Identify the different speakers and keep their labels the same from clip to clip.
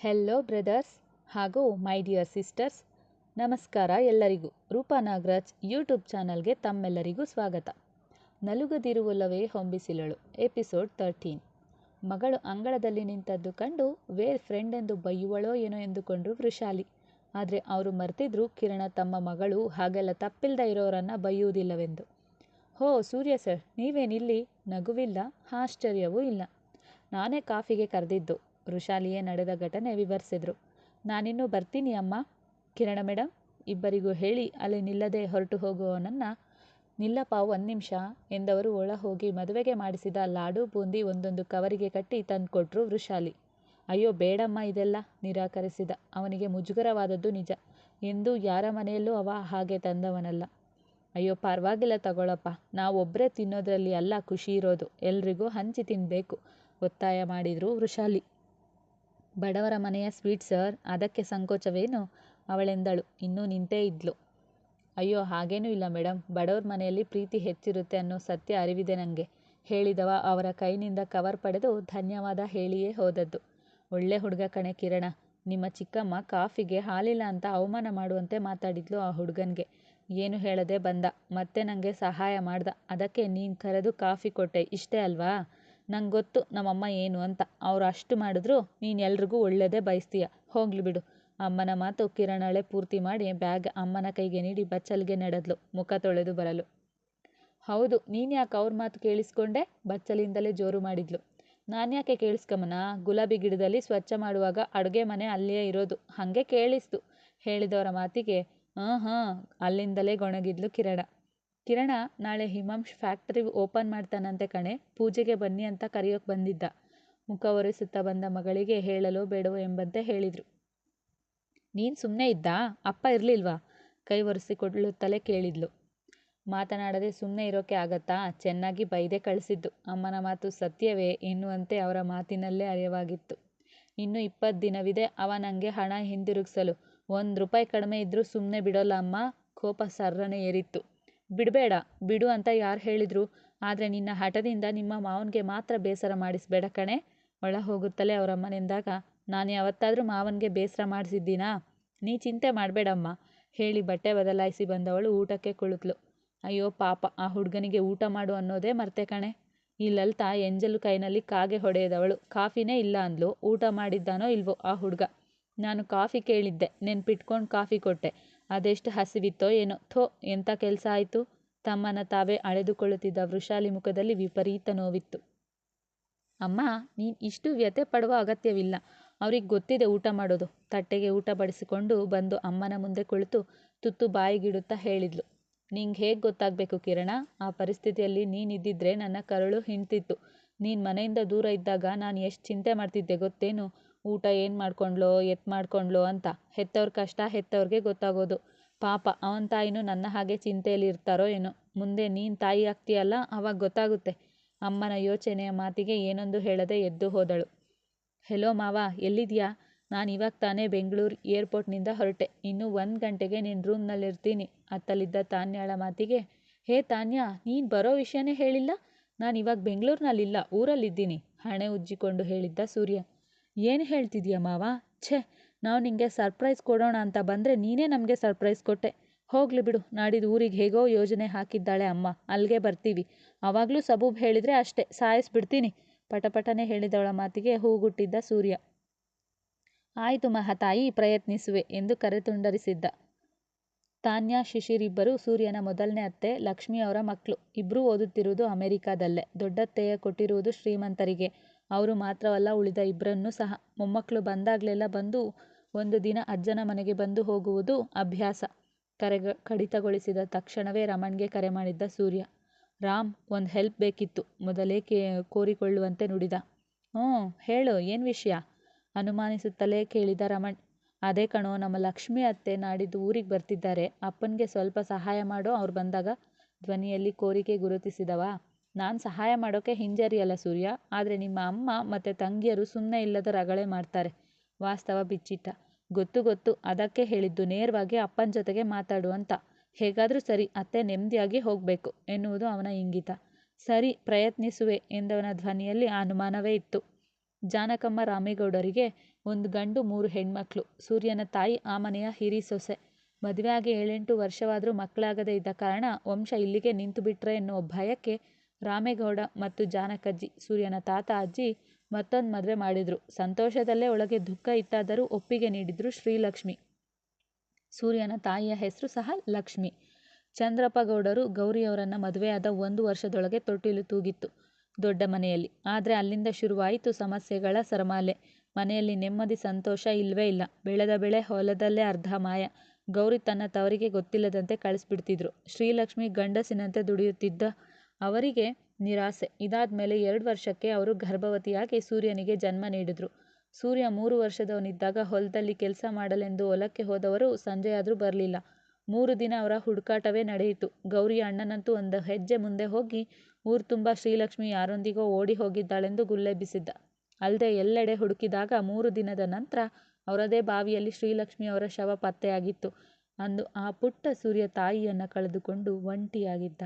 Speaker 1: Hello brothers ಹಾಗೂ my dear sisters ನಮಸ್ಕಾರ ಎಲ್ಲರಿಗೂ. ರೂಪಾ ನಾಗರಾಜ್ ಯೂಟ್ಯೂಬ್ ಚಾನಲ್ಗೆ ತಮ್ಮೆಲ್ಲರಿಗೂ ಸ್ವಾಗತ. ನಲುಗದಿರುವಲ್ಲವೇ ಹೊಂಬಿಸಿಲಳು. ಎಪಿಸೋಡ್ ತರ್ಟೀನ್ ಮಗಳು ಅಂಗಳದಲ್ಲಿ ನಿಂತದ್ದು ಕಂಡು ವೇರ್ ಫ್ರೆಂಡ್ ಎಂದು ಬೈಯುವಳೋ ಏನೋ ಎಂದುಕೊಂಡ್ರು ವೃಷಾಲಿ. ಆದರೆ ಅವರು ಮರ್ತಿದ್ರು ಕಿರಣ ತಮ್ಮ ಮಗಳು ಹಾಗೆಲ್ಲ ತಪ್ಪಿಲ್ದ ಇರೋರನ್ನು ಬೈಯುವುದಿಲ್ಲವೆಂದು. ಹೋ, ಸೂರ್ಯ ಸರ್ ನೀವೇನಿಲ್ಲಿ? ನಗುವಿಲ್ಲ, ಆಶ್ಚರ್ಯವೂ ಇಲ್ಲ. ನಾನೇ ಕಾಫಿಗೆ ಕರೆದಿದ್ದು. ವೃಷಾಲಿಯೇ ನಡೆದ ಘಟನೆ ವಿವರಿಸಿದ್ರು. "ನಾನಿನ್ನು ಬರ್ತೀನಿ ಅಮ್ಮ. ಕಿರಣ ಮೇಡಮ್ ಇಬ್ಬರಿಗೂ ಹೇಳಿ, ಅಲ್ಲಿ ನಿಲ್ಲದೆ ಹೊರಟು ಹೋಗುವವನನ್ನು ನಿಲ್ಲಪ್ಪ ಒಂದು ನಿಮಿಷ ಎಂದವರು ಒಳ ಹೋಗಿ ಮದುವೆಗೆ ಮಾಡಿಸಿದ ಲಾಡು ಬೂಂದಿ ಒಂದೊಂದು ಕವರಿಗೆ ಕಟ್ಟಿ ತಂದುಕೊಟ್ರು ವೃಷಾಲಿ. ಅಯ್ಯೋ, ಬೇಡಮ್ಮ ಇದೆಲ್ಲ, ನಿರಾಕರಿಸಿದ. ಅವನಿಗೆ ಮುಜುಗರವಾದದ್ದು ನಿಜ. ಎಂದು ಯಾರ ಮನೆಯಲ್ಲೂ ಅವ ಹಾಗೆ ತಂದವನಲ್ಲ. ಅಯ್ಯೋ, ಪರವಾಗಿಲ್ಲ ತಗೊಳಪ್ಪ. ನಾವೊಬ್ಬರೇ ತಿನ್ನೋದ್ರಲ್ಲಿ ಅಲ್ಲ ಖುಷಿ ಇರೋದು. ಎಲ್ರಿಗೂ ಹಂಚಿ ತಿನ್ನಬೇಕು ಒತ್ತಾಯ ಮಾಡಿದರು ವೃಷಾಲಿ. ಬಡವರ ಮನೆಯ ಸ್ವೀಟ್ ಸರ್, ಅದಕ್ಕೆ ಸಂಕೋಚವೇನು? ಅವಳೆಂದಳು. ಇನ್ನೂ ನಿಂತೇ ಇದ್ಲು. ಅಯ್ಯೋ, ಹಾಗೇನೂ ಇಲ್ಲ ಮೇಡಮ್ ಬಡವ್ರ ಮನೆಯಲ್ಲಿ ಪ್ರೀತಿ ಹೆಚ್ಚಿರುತ್ತೆ ಅನ್ನೋ ಸತ್ಯ ಅರಿವಿದೆ ನನಗೆ ಹೇಳಿದವ ಅವರ ಕೈನಿಂದ ಕವರ್ ಪಡೆದು ಧನ್ಯವಾದ ಹೇಳಿಯೇ ಹೋದದ್ದು. ಒಳ್ಳೆ ಹುಡುಗ ಕಣೆ ಕಿರಣ. ನಿಮ್ಮ ಚಿಕ್ಕಮ್ಮ ಕಾಫಿಗೆ ಹಾಲಿಲ್ಲ ಅಂತ ಅವಮಾನ ಮಾಡುವಂತೆ ಮಾತಾಡಿದ್ಲು ಆ ಹುಡುಗನಿಗೆ. ಏನು ಹೇಳದೆ ಬಂದ. ಮತ್ತೆ ನನಗೆ ಸಹಾಯ ಮಾಡ್ದ. ಅದಕ್ಕೆ ನೀನು ಕರೆದು ಕಾಫಿ ಕೊಟ್ಟೆ. ಇಷ್ಟೇ ಅಲ್ವಾ? ನಂಗೆ ಗೊತ್ತು ನಮ್ಮಮ್ಮ ಏನು ಅಂತ. ಅವ್ರು ಅಷ್ಟು ಮಾಡಿದ್ರು ನೀನು ಎಲ್ರಿಗೂ ಒಳ್ಳೆಯದೇ ಬಯಸ್ತೀಯ. ಹೋಗ್ಲಿ ಬಿಡು. ಅಮ್ಮನ ಮಾತು ಕಿರಣಳೆ ಪೂರ್ತಿ ಮಾಡಿ ಬ್ಯಾಗ್ ಅಮ್ಮನ ಕೈಗೆ ನೀಡಿ ಬಚ್ಚಲ್ಗೆ ನಡೆದ್ಲು. ಮುಖ ತೊಳೆದು ಬರಲು. ಹೌದು, ನೀನು ಯಾಕೆ ಅವ್ರ ಮಾತು ಕೇಳಿಸ್ಕೊಂಡೆ? ಬಚ್ಚಲಿಂದಲೇ ಜೋರು ಮಾಡಿದ್ಲು. ನಾನು ಯಾಕೆ ಕೇಳಿಸ್ಕಮ್ಮನ? ಗುಲಾಬಿ ಗಿಡದಲ್ಲಿ ಸ್ವಚ್ಛ ಮಾಡುವಾಗ ಅಡುಗೆ ಮನೆ ಅಲ್ಲಿಯೇ ಇರೋದು. ಹಾಗೆ ಕೇಳಿಸ್ತು. ಹೇಳಿದವರ ಮಾತಿಗೆ ಹಾಂ ಹಾಂ ಅಲ್ಲಿಂದಲೇ ಗೊಣಗಿದ್ಲು ಕಿರಣ. ಕಿರಣ ನಾಳೆ ಹಿಮಾಂಶ್ ಫ್ಯಾಕ್ಟರಿ ಓಪನ್ ಮಾಡ್ತಾನಂತೆ ಕಣೆ. ಪೂಜೆಗೆ ಬನ್ನಿ ಅಂತ ಕರೆಯೋಕೆ ಬಂದಿದ್ದ. ಮುಖ ಒರೆಸುತ್ತಾ ಬಂದ ಮಗಳಿಗೆ ಹೇಳಲೋ ಬೇಡವೋ ಎಂಬಂತೆ ಹೇಳಿದರು. ನೀನು ಸುಮ್ಮನೆ ಇದ್ದಾ? ಅಪ್ಪ ಇರಲಿಲ್ವಾ? ಕೈ ಒರೆಸಿಕೊಳ್ಳುತ್ತಲೇ ಕೇಳಿದ್ಲು. ಮಾತನಾಡದೆ ಸುಮ್ಮನೆ ಇರೋಕೆ ಆಗತ್ತಾ? ಚೆನ್ನಾಗಿ ಬೈದೆ ಕಳಿಸಿದ್ದು. ಅಮ್ಮನ ಮಾತು ಸತ್ಯವೇ ಎನ್ನುವಂತೆ ಅವರ ಮಾತಿನಲ್ಲೇ ಅರಿವಾಗಿತ್ತು. ಇನ್ನು ಇಪ್ಪತ್ತು ದಿನವಿದೆ. ಅವ ನನಗೆ ಹಣ ಹಿಂದಿರುಗಿಸಲು. ಒಂದು ರೂಪಾಯಿ ಕಡಿಮೆ ಇದ್ದರೂ ಸುಮ್ಮನೆ ಬಿಡೋಲ್ಲ ಅಮ್ಮ. ಕೋಪ ಸರ್ರನೆ ಏರಿತ್ತು. ಬಿಡಬೇಡ, ಬಿಡು ಅಂತ ಯಾರು ಹೇಳಿದರು. ಆದರೆ ನಿನ್ನ ಹಠದಿಂದ ನಿಮ್ಮ ಮಾವನಿಗೆ ಮಾತ್ರ ಬೇಸರ ಮಾಡಿಸ್ಬೇಡ ಕಣೆ. ಒಳ ಹೋಗುತ್ತಲೇ ಅವರಮ್ಮನೆಂದಾಗ, ನಾನು ಯಾವತ್ತಾದರೂ ಮಾವನಿಗೆ ಬೇಸರ ಮಾಡಿಸಿದ್ದೀನಾ? ನೀ ಚಿಂತೆ ಮಾಡಬೇಡಮ್ಮ, ಹೇಳಿ ಬಟ್ಟೆ ಬದಲಾಯಿಸಿ ಬಂದವಳು ಊಟಕ್ಕೆ ಕುಳಿತಳು ಅಯ್ಯೋ ಪಾಪ, ಆ ಹುಡುಗನಿಗೆ ಊಟ ಮಾಡು ಅನ್ನೋದೇ ಮರ್ತೆ ಕಣೆ. ಈ ಲಲಿತಾ ಎಂಜಲು ಕೈನಲ್ಲಿ ಕಾಗೆ ಹೊಡೆಯದವಳು ಕಾಫಿನೇ ಇಲ್ಲ ಅಂದ್ಲು. ಊಟ ಮಾಡಿದ್ದಾನೋ ಇಲ್ವೋ ಆ ಹುಡುಗ? ನಾನು ಕಾಫಿ ಕೇಳಿದ್ದೆ, ನೆನ್ಪಿಟ್ಕೊಂಡು ಕಾಫಿ ಕೊಟ್ಟೆ. ಅದೆಷ್ಟು ಹಸಿವಿತ್ತೋ ಏನೋ ಥೋ, ಎಂಥ ಕೆಲಸ ಆಯಿತು? ತಮ್ಮನ ತಾವೇ ಅಳೆದುಕೊಳ್ಳುತ್ತಿದ್ದ ವೃಷಾಲಿ ಮುಖದಲ್ಲಿ ವಿಪರೀತ ನೋವಿತ್ತು. ಅಮ್ಮ, ನೀನು ಇಷ್ಟು ವ್ಯಥೆ ಪಡುವ ಅಗತ್ಯವಿಲ್ಲ. ಅವ್ರಿಗೆ ಗೊತ್ತಿದೆ ಊಟ ಮಾಡೋದು. ತಟ್ಟೆಗೆ ಊಟ ಬಡಿಸಿಕೊಂಡು ಬಂದು ಅಮ್ಮನ ಮುಂದೆ ಕುಳಿತು ತುತ್ತು ಬಾಯಿಗಿಡುತ್ತಾ ಹೇಳಿದ್ಲು. ನಿಂಗೆ ಹೇಗೆ ಗೊತ್ತಾಗಬೇಕು ಕಿರಣ? ಆ ಪರಿಸ್ಥಿತಿಯಲ್ಲಿ ನೀನಿದ್ದಿದ್ರೆ ನನ್ನ ಕರಳು ಹಿಂಡ್ತಿತ್ತು. ನೀನು ಮನೆಯಿಂದ ದೂರ ಇದ್ದಾಗ ನಾನು ಎಷ್ಟು ಚಿಂತೆ ಮಾಡ್ತಿದ್ದೆ ಗೊತ್ತೇನು? ಊಟ ಏನು ಮಾಡ್ಕೊಂಡ್ಲೋ, ಎತ್ ಮಾಡ್ಕೊಂಡ್ಲೋ ಅಂತ. ಹೆತ್ತವ್ರ ಕಷ್ಟ ಹೆತ್ತವ್ರಿಗೆ ಗೊತ್ತಾಗೋದು. ಪಾಪ, ಅವನ ತಾಯಿನೂ ನನ್ನ ಹಾಗೆ ಚಿಂತೆಯಲ್ಲಿ ಇರ್ತಾರೋ ಏನೋ. ಮುಂದೆ ನೀನು ತಾಯಿ ಆಗ್ತೀಯಲ್ಲ, ಅವಾಗ ಗೊತ್ತಾಗುತ್ತೆ. ಅಮ್ಮನ ಯೋಚನೆಯ ಮಾತಿಗೆ ಏನೊಂದು ಹೇಳದೆ ಎದ್ದು ಹೋದಳು. ಹೆಲೋ ಮಾವ, ಎಲ್ಲಿದ್ಯಾ? ನಾನು ಇವಾಗ ತಾನೇ ಬೆಂಗಳೂರು ಏರ್ಪೋರ್ಟ್ನಿಂದ ಹೊರಟೆ. ಇನ್ನೂ ಒಂದು ಗಂಟೆಗೆ ನಿನ್ನ ರೂಮ್ನಲ್ಲಿರ್ತೀನಿ. ಅತ್ತಲಿದ್ದ ತಾನ್ಯಾಳ ಮಾತಿಗೆ, ಹೇ ತಾನ್ಯಾ, ನೀನು ಬರೋ ವಿಷಯನೇ ಹೇಳಿಲ್ಲ? ನಾನು ಇವಾಗ ಬೆಂಗಳೂರಿನಲ್ಲಿಲ್ಲ, ಊರಲ್ಲಿದ್ದೀನಿ. ಹಣೆ ಉಜ್ಜಿಕೊಂಡು ಹೇಳಿದ್ದ ಸೂರ್ಯ. ಏನು ಹೇಳ್ತಿದೀಯ ಮಾವ? ಛೇ, ನಾವು ನಿಂಗೆ ಸರ್ಪ್ರೈಸ್ ಕೊಡೋಣ ಅಂತ ಬಂದರೆ ನೀನೇ ನಮಗೆ ಸರ್ಪ್ರೈಸ್ ಕೊಟ್ಟೆ. ಹೋಗಲಿ ಬಿಡು ನಾಡಿದ್ದು ಊರಿಗೆ ಹೇಗೋ ಯೋಜನೆ ಹಾಕಿದ್ದಾಳೆ ಅಮ್ಮ. ಅಲ್ಲಿಗೆ ಬರ್ತೀವಿ. ಆವಾಗಲೂ ಸಬೂಬ್ ಹೇಳಿದರೆ ಅಷ್ಟೇ. ಸಾಯಿಸ್ಬಿಡ್ತೀನಿ. ಪಟಪಟನೆ ಹೇಳಿದವಳ ಮಾತಿಗೆ ಹೂಗುಟ್ಟಿದ್ದ ಸೂರ್ಯ. ಆಯಿತು ಮಹತಾಯಿ ಪ್ರಯತ್ನಿಸುವೆ ಎಂದು ಕರೆತುಂಡರಿಸಿದ್ದ ತಾನ್ಯಾ, ಶಿಶಿರಿಬ್ಬರು ಸೂರ್ಯನ ಮೊದಲನೇ ಅತ್ತೆ, ಲಕ್ಷ್ಮಿ ಅವರ ಮಕ್ಕಳು ಇಬ್ಬರೂ ಓದುತ್ತಿರುವುದು ಅಮೆರಿಕಾದಲ್ಲೇ. ದೊಡ್ಡತ್ತೆಯ ಕೊಟ್ಟಿರುವುದು ಶ್ರೀಮಂತರಿಗೆ. ಅವರು ಮಾತ್ರವಲ್ಲ, ಉಳಿದ ಇಬ್ಬರನ್ನೂ ಸಹ. ಮೊಮ್ಮಕ್ಕಳು ಬಂದಾಗಲೆಲ್ಲ ಬಂದು ಒಂದು ದಿನ ಅಜ್ಜನ ಮನೆಗೆ ಬಂದು ಹೋಗುವುದು ಅಭ್ಯಾಸ. ಕರೆಗ, ಕಡಿತಗೊಳಿಸಿದ ತಕ್ಷಣವೇ ರಮಣ್ಗೆ ಕರೆ ಮಾಡಿದ್ದ ಸೂರ್ಯ, ರಾಮ್, ಒಂದು ಹೆಲ್ಪ್ ಬೇಕಿತ್ತು. ಮೊದಲೇ ಕೇ, ಕೋರಿಕೊಳ್ಳುವಂತೆ ನುಡಿದ. ಹ್ಞೂ, ಹೇಳು, ಏನು ವಿಷಯ? ಅನುಮಾನಿಸುತ್ತಲೇ ಕೇಳಿದ ರಮಣ್, ಅದೇ ಕಣೋ, ನಮ್ಮ ಲಕ್ಷ್ಮಿ ಅತ್ತೆ ನಾಡಿದ್ದು ಊರಿಗೆ ಬರ್ತಿದ್ದಾರೆ. ಅಪ್ಪನಿಗೆ ಸ್ವಲ್ಪ ಸಹಾಯ ಮಾಡೋ. ಅವ್ರು ಬಂದಾಗ ಧ್ವನಿಯಲ್ಲಿ ಕೋರಿಕೆ ಗುರುತಿಸಿದವ? ನಾನು ಸಹಾಯ ಮಾಡೋಕ್ಕೆ ಹಿಂಜರಿಯಲ್ಲ ಸೂರ್ಯ. ಆದರೆ ನಿಮ್ಮ ಅಮ್ಮ ಮತ್ತು ತಂಗಿಯರು ಸುಮ್ಮನೆ ಇಲ್ಲದ ರಗಳೆ ಮಾಡ್ತಾರೆ. ವಾಸ್ತವ ಬಿಚ್ಚಿಟ್ಟ. ಗೊತ್ತು ಗೊತ್ತು. ಅದಕ್ಕೆ ಹೇಳಿದ್ದು ನೇರವಾಗಿ ಅಪ್ಪನ ಜೊತೆಗೆ ಮಾತಾಡು ಅಂತ. ಹೇಗಾದರೂ ಸರಿ, ಅತ್ತೆ ನೆಮ್ಮದಿಯಾಗಿ ಹೋಗಬೇಕು ಎನ್ನುವುದು ಅವನ ಇಂಗಿತ. ಸರಿ, ಪ್ರಯತ್ನಿಸುವೆ ಎಂದವನ ಧ್ವನಿಯಲ್ಲಿ ಅನುಮಾನವೇ ಇತ್ತು. ಜಾನಕಮ್ಮ ರಾಮೇಗೌಡರಿಗೆ ಒಂದು ಗಂಡು, ಮೂರು ಹೆಣ್ಮಕ್ಳು. ಸೂರ್ಯನ ತಾಯಿ ಆ ಮನೆಯ ಹಿರಿ ಸೊಸೆ. ಮದುವೆ ಆಗಿ ಏಳೆಂಟು ವರ್ಷವಾದರೂ ಮಕ್ಕಳಾಗದೇ ಇದ್ದ ಕಾರಣ ವಂಶ ಇಲ್ಲಿಗೆ ನಿಂತು ಬಿಟ್ರೆ ಎನ್ನುವ ಭಯಕ್ಕೆ ರಾಮೇಗೌಡ ಮತ್ತು ಜಾನಕಜ್ಜಿ, ಸೂರ್ಯನ ತಾತ ಅಜ್ಜಿ ಮತ್ತೊಂದು ಮದುವೆ ಮಾಡಿದ್ರು. ಸಂತೋಷದಲ್ಲೇ ಒಳಗೆ ದುಃಖ ಇತ್ತಾದರೂ ಒಪ್ಪಿಗೆ ನೀಡಿದ್ರು ಶ್ರೀಲಕ್ಷ್ಮಿ. ಸೂರ್ಯನ ತಾಯಿಯ ಹೆಸರು ಸಹ ಲಕ್ಷ್ಮಿ. ಚಂದ್ರಪ್ಪ ಗೌಡರು ಗೌರಿಯವರನ್ನ ಮದುವೆಯಾದ ಒಂದು ವರ್ಷದೊಳಗೆ ತೊಟ್ಟಿಲು ತೂಗಿತ್ತು ದೊಡ್ಡ ಮನೆಯಲ್ಲಿ. ಆದರೆ ಅಲ್ಲಿಂದ ಶುರುವಾಯಿತು ಸಮಸ್ಯೆಗಳ ಸರಮಾಲೆ. ಮನೆಯಲ್ಲಿ ನೆಮ್ಮದಿ, ಸಂತೋಷ ಇಲ್ವೇ ಇಲ್ಲ. ಬೆಳೆದ ಬೆಳೆ ಹೊಲದಲ್ಲೇ ಅರ್ಧ ಮಾಯ. ಗೌರಿ ತನ್ನ ತವರಿಗೆ ಗೊತ್ತಿಲ್ಲದಂತೆ ಕಳಿಸ್ಬಿಡ್ತಿದ್ರು. ಶ್ರೀಲಕ್ಷ್ಮಿ ಗಂಡಸಿನಂತೆ ದುಡಿಯುತ್ತಿದ್ದ ಅವರಿಗೆ ನಿರಾಸೆ. ಇದಾದ್ಮೇಲೆ ಎರಡು ವರ್ಷಕ್ಕೆ ಅವರು ಗರ್ಭವತಿಯಾಗಿ ಸೂರ್ಯನಿಗೆ ಜನ್ಮ ನೀಡಿದ್ರು. ಸೂರ್ಯ ಮೂರು ವರ್ಷದವನಿದ್ದಾಗ ಹೊಲದಲ್ಲಿ ಕೆಲಸ ಮಾಡಲೆಂದು ಹೊಲಕ್ಕೆ ಹೋದವರು ಸಂಜೆಯಾದರೂ ಬರಲಿಲ್ಲ. ಮೂರು ದಿನ ಅವರ ಹುಡುಕಾಟವೇ ನಡೆಯಿತು. ಗೌರಿಯ ಅಣ್ಣನಂತೂ ಒಂದು ಹೆಜ್ಜೆ ಮುಂದೆ ಹೋಗಿ ಊರು ತುಂಬ ಶ್ರೀಲಕ್ಷ್ಮಿ ಯಾರೊಂದಿಗೋ ಓಡಿ ಹೋಗಿದ್ದಾಳೆಂದು ಗುಲ್ಲೆಬ್ಬಿಸಿದ್ದ. ಅಲ್ಲದೆ ಎಲ್ಲೆಡೆ ಹುಡುಕಿದಾಗ ಮೂರು ದಿನದ ನಂತರ ಅವರದೇ ಬಾವಿಯಲ್ಲಿ ಶ್ರೀಲಕ್ಷ್ಮಿಯವರ ಶವ ಪತ್ತೆಯಾಗಿತ್ತು. ಅಂದು ಆ ಪುಟ್ಟ ಸೂರ್ಯ ತಾಯಿಯನ್ನು ಕಳೆದುಕೊಂಡು ಒಂಟಿಯಾಗಿದ್ದ.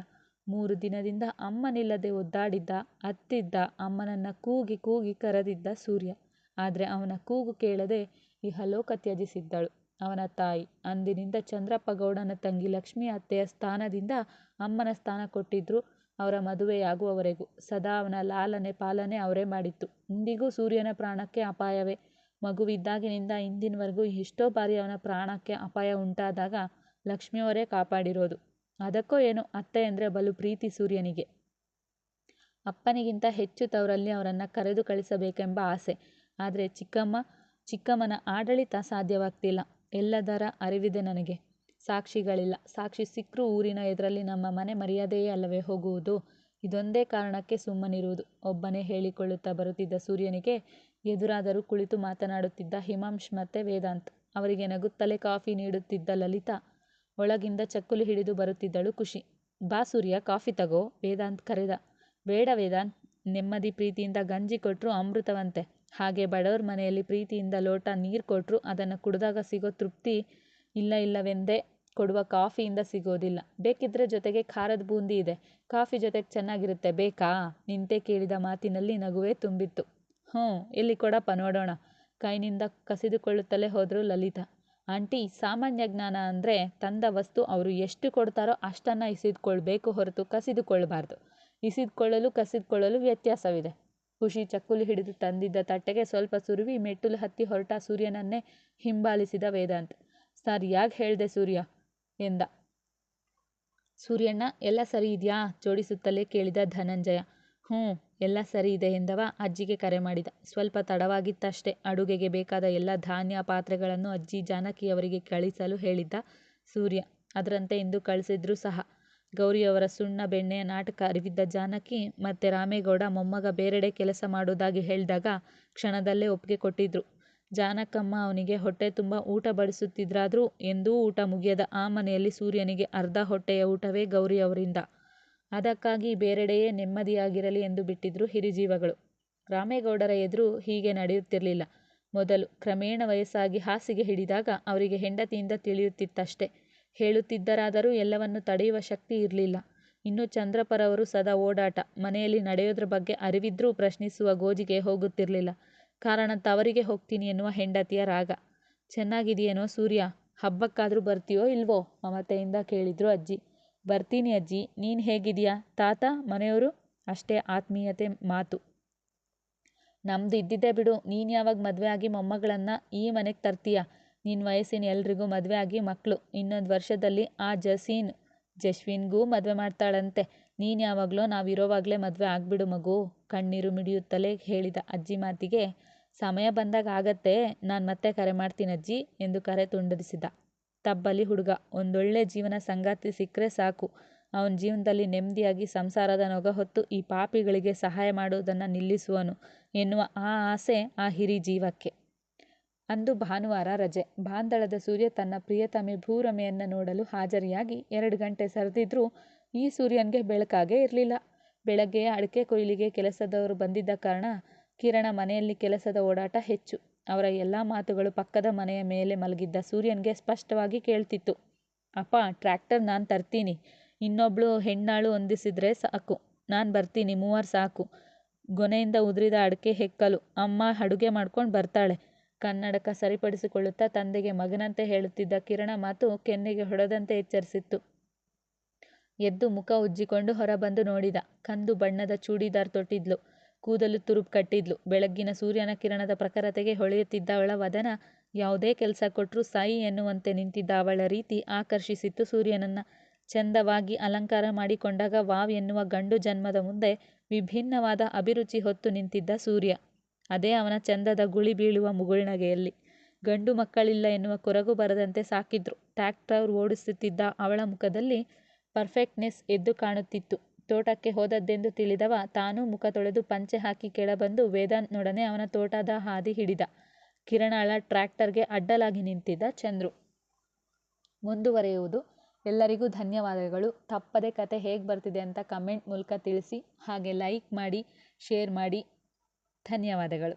Speaker 1: ಮೂರು ದಿನದಿಂದ ಅಮ್ಮನಿಲ್ಲದೆ ಒದ್ದಾಡಿದ್ದ, ಅತ್ತಿದ್ದ, ಅಮ್ಮನನ್ನ ಕೂಗಿ ಕೂಗಿ ಕರೆದಿದ್ದ ಸೂರ್ಯ. ಆದರೆ ಅವನ ಕೂಗು ಕೇಳದೆ ಇಹಲೋಕ ತ್ಯಜಿಸಿದ್ದಳು. ಅವನ ತಾಯಿ, ಅಂದಿನಿಂದ ಚಂದ್ರಪ್ಪ ಗೌಡನ ತಂಗಿ ಲಕ್ಷ್ಮಿ ಅತ್ತೆಯ ಸ್ಥಾನದಿಂದ ಅಮ್ಮನ ಸ್ಥಾನ ಕೊಟ್ಟಿದ್ರು ಅವರ ಮದುವೆಯಾಗುವವರೆಗೂ. ಸದಾ ಅವನ ಲಾಲನೆ ಪಾಲನೆ ಅವರೇ ಮಾಡಿತ್ತು. ಇಂದಿಗೂ ಸೂರ್ಯನ ಪ್ರಾಣಕ್ಕೆ ಅಪಾಯವೇ. ಮಗುವಿದ್ದಾಗಿನಿಂದ ಇಂದಿನವರೆಗೂ ಎಷ್ಟೋ ಬಾರಿ ಅವನ ಪ್ರಾಣಕ್ಕೆ ಅಪಾಯ ಉಂಟಾದಾಗ ಲಕ್ಷ್ಮಿಯವರೇ ಕಾಪಾಡಿರೋದು. ಅದಕ್ಕೋ ಏನು ಅತ್ತೆ ಅಂದರೆ ಬಲು ಪ್ರೀತಿ ಸೂರ್ಯನಿಗೆ. ಅಪ್ಪನಿಗಿಂತ ಹೆಚ್ಚು ತವರಲ್ಲಿ ಅವರನ್ನು ಕರೆದು ಕಳಿಸಬೇಕೆಂಬ ಆಸೆ. ಆದರೆ ಚಿಕ್ಕಮ್ಮ, ಚಿಕ್ಕಮ್ಮನ ಆಡಳಿತ ಸಾಧ್ಯವಾಗ್ತಿಲ್ಲ. ಎಲ್ಲದರ ಅರಿವಿದೆ ನನಗೆ. ಸಾಕ್ಷಿಗಳಿಲ್ಲ. ಸಾಕ್ಷಿ ಸಿಕ್ಕರೂ ಊರಿನ ಎದುರಲ್ಲಿ ನಮ್ಮ ಮನೆ ಮರ್ಯಾದೆಯೇ ಅಲ್ಲವೇ ಹೋಗುವುದು? ಇದೊಂದೇ ಕಾರಣಕ್ಕೆ ಸುಮ್ಮನಿರುವುದು. ಒಬ್ಬನೇ ಹೇಳಿಕೊಳ್ಳುತ್ತಾ ಬರುತ್ತಿದ್ದ ಸೂರ್ಯನಿಗೆ ಎದುರಾದರೂ ಕುಳಿತು ಮಾತನಾಡುತ್ತಿದ್ದ ಹಿಮಾಂಶ್ ಮತ್ತೆ ವೇದಾಂತ್. ಅವರಿಗೆ ನಗುತ್ತಲೇ ಕಾಫಿ ನೀಡುತ್ತಿದ್ದ ಲಲಿತಾ ಒಳಗಿಂದ ಚಕ್ಕುಲಿ ಹಿಡಿದು ಬರುತ್ತಿದ್ದಳು ಖುಷಿ. ಬಾ ಸೂರ್ಯ, ಕಾಫಿ ತಗೋ, ವೇದಾಂತ್ ಕರೆದ. ಬೇಡ ವೇದಾಂತ್, ನೆಮ್ಮದಿ ಪ್ರೀತಿಯಿಂದ ಗಂಜಿ ಕೊಟ್ಟರು ಅಮೃತವಂತೆ. ಹಾಗೆ ಬಡವ್ರ ಮನೆಯಲ್ಲಿ ಪ್ರೀತಿಯಿಂದ ಲೋಟ ನೀರು ಕೊಟ್ಟರು ಅದನ್ನು ಕುಡಿದಾಗ ಸಿಗೋ ತೃಪ್ತಿ ಇಲ್ಲ ಇಲ್ಲವೆಂದೇ ಕೊಡುವ ಕಾಫಿಯಿಂದ ಸಿಗೋದಿಲ್ಲ. ಬೇಕಿದ್ರೆ ಜೊತೆಗೆ ಖಾರದ ಬೂಂದಿ ಇದೆ. ಕಾಫಿ ಜೊತೆಗೆ ಚೆನ್ನಾಗಿರುತ್ತೆ, ಬೇಕಾ? ನಿಂತೆ ಕೇಳಿದ ಮಾತಿನಲ್ಲಿ ನಗುವೇ ತುಂಬಿತ್ತು. ಹ್ಞೂ, ಎಲ್ಲಿ ಕೊಡಪ್ಪ ನೋಡೋಣ. ಕೈನಿಂದ ಕಸಿದುಕೊಳ್ಳುತ್ತಲೇ ಹೋದರು ಲಲಿತಾ. ಆಂಟಿ, ಸಾಮಾನ್ಯ ಜ್ಞಾನ ಅಂದರೆ ತಂದ ವಸ್ತು ಅವರು ಎಷ್ಟು ಕೊಡ್ತಾರೋ ಅಷ್ಟನ್ನು ಇಸಿದುಕೊಳ್ಬೇಕು ಹೊರತು ಕಸಿದುಕೊಳ್ಳಬಾರ್ದು ಇಸಿದುಕೊಳ್ಳಲು ಕಸಿದುಕೊಳ್ಳಲು ವ್ಯತ್ಯಾಸವಿದೆ. ಖುಷಿ ಚಕ್ಕುಲಿ ಹಿಡಿದು ತಂದಿದ್ದ ತಟ್ಟೆಗೆ ಸ್ವಲ್ಪ ಸುರುವಿ, ಮೆಟ್ಟಿಲು ಹತ್ತಿ ಹೊರಟ ಸೂರ್ಯನನ್ನೇ ಹಿಂಬಾಲಿಸಿದ ವೇದಾಂತ್. ಸರಿಯಾಗಿ ಹೇಳಿದೆ ಸೂರ್ಯ, ಎಂದ. ಸೂರ್ಯಣ್ಣ, ಎಲ್ಲ ಸರಿ ಇದೆಯಾ? ಜೋಡಿಸುತ್ತಲೇ ಕೇಳಿದ ಧನಂಜಯ. ಹ್ಞೂ, ಎಲ್ಲ ಸರಿ ಇದೆ ಎಂದವ. ಅಜ್ಜಿಗೆ ಕರೆ ಮಾಡಿದ. ಸ್ವಲ್ಪ ತಡವಾಗಿತ್ತಷ್ಟೇ. ಅಡುಗೆಗೆ ಬೇಕಾದ ಎಲ್ಲ ಧಾನ್ಯ ಪಾತ್ರೆಗಳನ್ನು ಅಜ್ಜಿ ಜಾನಕಿಯವರಿಗೆ ಕಳಿಸಲು ಹೇಳಿದ್ದ ಸೂರ್ಯ. ಅದರಂತೆ ಇಂದು ಕಳಿಸಿದ್ರು ಸಹ. ಗೌರಿಯವರ ಸುಣ್ಣ ಬೆಣ್ಣೆಯ ನಾಟಕ ಅರಿವಿದ್ದ ಜಾನಕಿ ಮತ್ತೆ ರಾಮೇಗೌಡ ಮೊಮ್ಮಗ ಬೇರೆಡೆ ಕೆಲಸ ಮಾಡೋದಾಗಿ ಹೇಳಿದಾಗ ಕ್ಷಣದಲ್ಲೇ ಒಪ್ಪಿಗೆ ಕೊಟ್ಟಿದ್ರು. ಜಾನಕಮ್ಮ ಅವನಿಗೆ ಹೊಟ್ಟೆ ತುಂಬ ಊಟ ಬಡಿಸುತ್ತಿದ್ರಾದ್ರೂ ಎಂದೂ ಊಟ ಮುಗಿಯದ ಆ ಮನೆಯಲ್ಲಿ ಸೂರ್ಯನಿಗೆ ಅರ್ಧ ಹೊಟ್ಟೆಯ ಊಟವೇ ಗೌರಿಯವರಿಂದ. ಅದಕ್ಕಾಗಿ ಬೇರೆಡೆಯೇ ನೆಮ್ಮದಿಯಾಗಿರಲಿ ಎಂದು ಬಿಟ್ಟಿದ್ರು ಹಿರಿಜೀವಗಳು. ರಾಮೇಗೌಡರ ಎದುರು ಹೀಗೆ ನಡೆಯುತ್ತಿರಲಿಲ್ಲ. ಮೊದಲು ಕ್ರಮೇಣ ವಯಸ್ಸಾಗಿ ಹಾಸಿಗೆ ಹಿಡಿದಾಗ ಅವರಿಗೆ ಹೆಂಡತಿಯಿಂದ ತಿಳಿಯುತ್ತಿತ್ತಷ್ಟೆ. ಹೇಳುತ್ತಿದ್ದರಾದರೂ ಎಲ್ಲವನ್ನು ತಡೆಯುವ ಶಕ್ತಿ ಇರಲಿಲ್ಲ. ಇನ್ನು ಚಂದ್ರಪರವರು ಸದಾ ಓಡಾಟ, ಮನೆಯಲ್ಲಿ ನಡೆಯೋದ್ರ ಬಗ್ಗೆ ಅರಿವಿದ್ರೂ ಪ್ರಶ್ನಿಸುವ ಗೋಜಿಗೆ ಹೋಗುತ್ತಿರಲಿಲ್ಲ. ಕಾರಣ ತವರಿಗೆ ಹೋಗ್ತೀನಿ ಎನ್ನುವ ಹೆಂಡತಿಯ ರಾಗ. ಚೆನ್ನಾಗಿದೆಯೇನೋ ಸೂರ್ಯ, ಹಬ್ಬಕ್ಕಾದರೂ ಬರ್ತೀಯೋ ಇಲ್ವೋ ಮಮತೆಯಿಂದ ಕೇಳಿದ್ರು ಅಜ್ಜಿ. ಬರ್ತೀನಿ ಅಜ್ಜಿ, ನೀನು ಹೇಗಿದೆಯಾ? ತಾತ, ಮನೆಯವರು? ಅಷ್ಟೇ ಆತ್ಮೀಯತೆ ಮಾತು. ನಮ್ದು ಇದ್ದಿದ್ದೇ ಬಿಡು, ನೀನು ಯಾವಾಗ ಮದುವೆ ಆಗಿ ಮೊಮ್ಮಗಳನ್ನು ಈ ಮನೆಗೆ ತರ್ತೀಯ? ನಿನ್ನ ವಯಸ್ಸಿನ ಎಲ್ರಿಗೂ ಮದುವೆ ಆಗಿ ಮಕ್ಕಳು ಇನ್ನೊಂದು ವರ್ಷದಲ್ಲಿ ಆ ಜಸೀನ್ ಜಶ್ವಿನ್ಗೂ ಮದುವೆ ಮಾಡ್ತಾಳಂತೆ. ನೀನು ಯಾವಾಗಲೋ ನಾವಿರೋವಾಗಲೇ ಮದುವೆ ಆಗ್ಬಿಡು ಮಗು, ಕಣ್ಣೀರು ಮಿಡಿಯುತ್ತಲೇ ಹೇಳಿದ ಅಜ್ಜಿ ಮಾತಿಗೆ. ಸಮಯ ಬಂದಾಗ ಆಗತ್ತೆ, ನಾನು ಮತ್ತೆ ಕರೆ ಮಾಡ್ತೀನಿ ಅಜ್ಜಿ, ಎಂದು ಕರೆ ತುಂಡರಿಸಿದ. ತಬ್ಬಲಿ ಹುಡುಗ. ಒಂದೊಳ್ಳೆ ಜೀವನ ಸಂಗಾತಿ ಸಿಕ್ಕರೆ ಸಾಕು. ಅವನ ಜೀವನದಲ್ಲಿ ನೆಮ್ಮದಿಯಾಗಿ ಸಂಸಾರದ ನೊಗ ಹೊತ್ತು ಈ ಪಾಪಿಗಳಿಗೆ ಸಹಾಯ ಮಾಡುವುದನ್ನು ನಿಲ್ಲಿಸುವನು ಎನ್ನುವ ಆ ಆಸೆ ಆ ಹಿರಿ ಜೀವಕ್ಕೆ. ಅಂದು ಭಾನುವಾರ ರಜೆ. ಬಾಂದಳದ ಸೂರ್ಯ ತನ್ನ ಪ್ರಿಯತಮೆ ಭೂರಮೆಯನ್ನು ನೋಡಲು ಹಾಜರಿಯಾಗಿ ಎರಡು ಗಂಟೆ ಸರಿದಿದ್ರೂ ಈ ಸೂರ್ಯನಿಗೆ ಬೆಳಕಾಗೇ ಇರಲಿಲ್ಲ. ಬೆಳಗ್ಗೆ ಅಡಿಕೆ ಕೊಯ್ಲಿಗೆ ಕೆಲಸದವರು ಬಂದಿದ್ದ ಕಾರಣ ಕಿರಣ ಮನೆಯಲ್ಲಿ ಕೆಲಸದ ಓಡಾಟ ಹೆಚ್ಚು. ಅವರ ಎಲ್ಲ ಮಾತುಗಳು ಪಕ್ಕದ ಮನೆಯ ಮೇಲೆ ಮಲಗಿದ್ದ ಸೂರ್ಯನಿಗೆ ಸ್ಪಷ್ಟವಾಗಿ ಕೇಳ್ತಿತ್ತು ಅಪ್ಪ, ಟ್ರ್ಯಾಕ್ಟರ್ ನಾನು ತರ್ತೀನಿ ಇನ್ನೊಬ್ಳು ಹೆಣ್ಣಾಳು ಹೊಂದಿಸಿದ್ರೆ ಸಾಕು ನಾನು ಬರ್ತೀನಿ, ಮೂವರು ಸಾಕು ಗೊನೆಯಿಂದ ಉದುರಿದ ಅಡಿಕೆ ಹೆಕ್ಕಲು ಅಮ್ಮ ಅಡುಗೆ ಮಾಡ್ಕೊಂಡು ಬರ್ತಾಳೆ ಕನ್ನಡಕ ಸರಿಪಡಿಸಿಕೊಳ್ಳುತ್ತಾ ತಂದೆಗೆ ಮಗನಂತೆ ಹೇಳುತ್ತಿದ್ದ ಕಿರಣ ಮಾತು ಕೆನ್ನೆಗೆ ಹೊಡೆದಂತೆ ಎಚ್ಚರಿಸಿತ್ತು. ಎದ್ದು ಮುಖ ಉಜ್ಜಿಕೊಂಡು ಹೊರಬಂದು ನೋಡಿದ. ಕಂದು ಬಣ್ಣದ ಚೂಡಿದಾರ್ ತೊಟ್ಟಿದ್ಲು. ಕೂದಲು ತುರುಬ್ ಕಟ್ಟಿದ್ಲು. ಬೆಳಗ್ಗಿನ ಸೂರ್ಯನ ಕಿರಣದ ಪ್ರಖರತೆಗೆ ಹೊಳೆಯುತ್ತಿದ್ದ ಅವಳ ವದನ, ಯಾವುದೇ ಕೆಲಸ ಕೊಟ್ರೂ ಸಾಯಿ ಎನ್ನುವಂತೆ ನಿಂತಿದ್ದ ಅವಳ ರೀತಿ ಆಕರ್ಷಿಸಿತ್ತು ಸೂರ್ಯನನ್ನ. ಚೆಂದವಾಗಿ ಅಲಂಕಾರ ಮಾಡಿಕೊಂಡಾಗ ವಾವ್ ಎನ್ನುವ ಗಂಡು ಜನ್ಮದ ಮುಂದೆ ವಿಭಿನ್ನವಾದ ಅಭಿರುಚಿ ಹೊತ್ತು ನಿಂತಿದ್ದ ಸೂರ್ಯ. ಅದೇ ಅವನ ಚೆಂದದ ಗುಳಿ ಬೀಳುವ ಮುಗುಳ್ನಗೆಯಲ್ಲಿ. ಗಂಡು ಮಕ್ಕಳಿಲ್ಲ ಎನ್ನುವ ಕೊರಗು ಬರದಂತೆ ಸಾಕಿದ್ರು. ಟ್ರ್ಯಾಕ್ಟರ್ ಓಡಿಸುತ್ತಿದ್ದ ಅವಳ ಮುಖದಲ್ಲಿ ಪರ್ಫೆಕ್ಟ್ನೆಸ್ ಎದ್ದು ಕಾಣುತ್ತಿತ್ತು. ತೋಟಕ್ಕೆ ಹೋದದ್ದೆಂದು ತಿಳಿದವ ತಾನೂ ಮುಖ ತೊಳೆದು ಪಂಚೆ ಹಾಕಿ ಕೆಳಬಂದು ವೇದಾಂತ್ ನೊಡನೆ ಅವನ ತೋಟದ ಹಾದಿ ಹಿಡಿದ. ಕಿರಣಾಳ ಟ್ರ್ಯಾಕ್ಟರ್ಗೆ ಅಡ್ಡಲಾಗಿ ನಿಂತಿದ್ದ ಚಂದ್ರು. ಮುಂದುವರೆಯುವುದು ಎಲ್ಲರಿಗೂ ಧನ್ಯವಾದಗಳು ತಪ್ಪದೆ ಕತೆ ಹೇಗೆ ಬರ್ತಿದೆ ಅಂತ ಕಮೆಂಟ್ ಮೂಲಕ ತಿಳಿಸಿ ಹಾಗೆ ಲೈಕ್ ಮಾಡಿ, ಶೇರ್ ಮಾಡಿ ಧನ್ಯವಾದಗಳು.